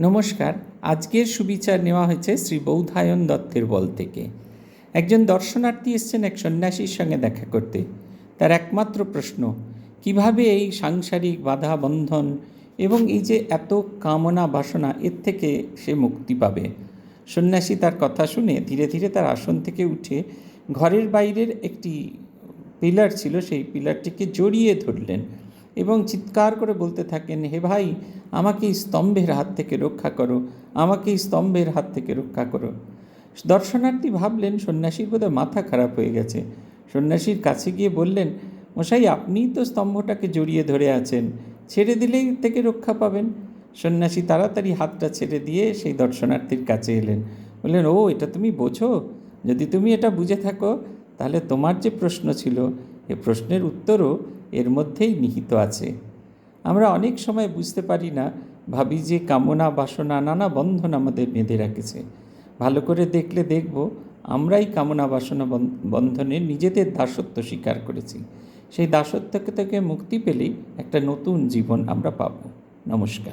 নমস্কার। আজকের সুবিচার নেওয়া হয়েছে শ্রী বৌধায়ন দত্তের বল থেকে। একজন দর্শনার্থী এসছেন এক সন্ন্যাসীর সঙ্গে দেখা করতে। তার একমাত্র প্রশ্ন, কীভাবে এই সাংসারিক বাধা বন্ধন এবং এই যে এত কামনা বাসনা, এর থেকে সে মুক্তি পাবে? সন্ন্যাসী তার কথা শুনে ধীরে ধীরে তার আসন থেকে উঠে ঘরের বাইরের একটি পিলার ছিল, সেই পিলারটিকে জড়িয়ে ধরলেন। এবং চিৎকার করে বলতে থাকেন, হে ভাই, আমাকে স্তম্ভের হাত থেকে রক্ষা করো, আমাকে স্তম্ভের হাত থেকে রক্ষা করো। দর্শনার্থী ভাবলেন, সন্ন্যাসীর বোধহয় মাথা খারাপ হয়ে গেছে। সন্ন্যাসীর কাছে গিয়ে বললেন, মশাই, আপনিই তো স্তম্ভটাকে জড়িয়ে ধরে আছেন, ছেড়ে দিলেই থেকে রক্ষা পাবেন। সন্ন্যাসী তাড়াতাড়ি হাতটা ছেড়ে দিয়ে সেই দর্শনার্থীর কাছে এলেন। বললেন, ও, এটা তুমি বোঝো? যদি তুমি এটা বুঝে থাকো, তাহলে তোমার যে প্রশ্ন ছিল, এ প্রশ্নের উত্তরও এর মধ্যেই নিহিত আছে। আমরা অনেক সময় বুঝতে পারি না, ভাবি যে কামনা, বাসনা, নানা বন্ধন আমাদের বেঁধে রাখেছে। ভালো করে দেখলে দেখব, আমরাই কামনা, বাসনা বন- বন্ধনে নিজেদের দাসত্ব স্বীকার করেছি। সেই দাসত্বকে থেকে মুক্তি পেলেই একটা নতুন জীবন আমরা পাব। নমস্কার।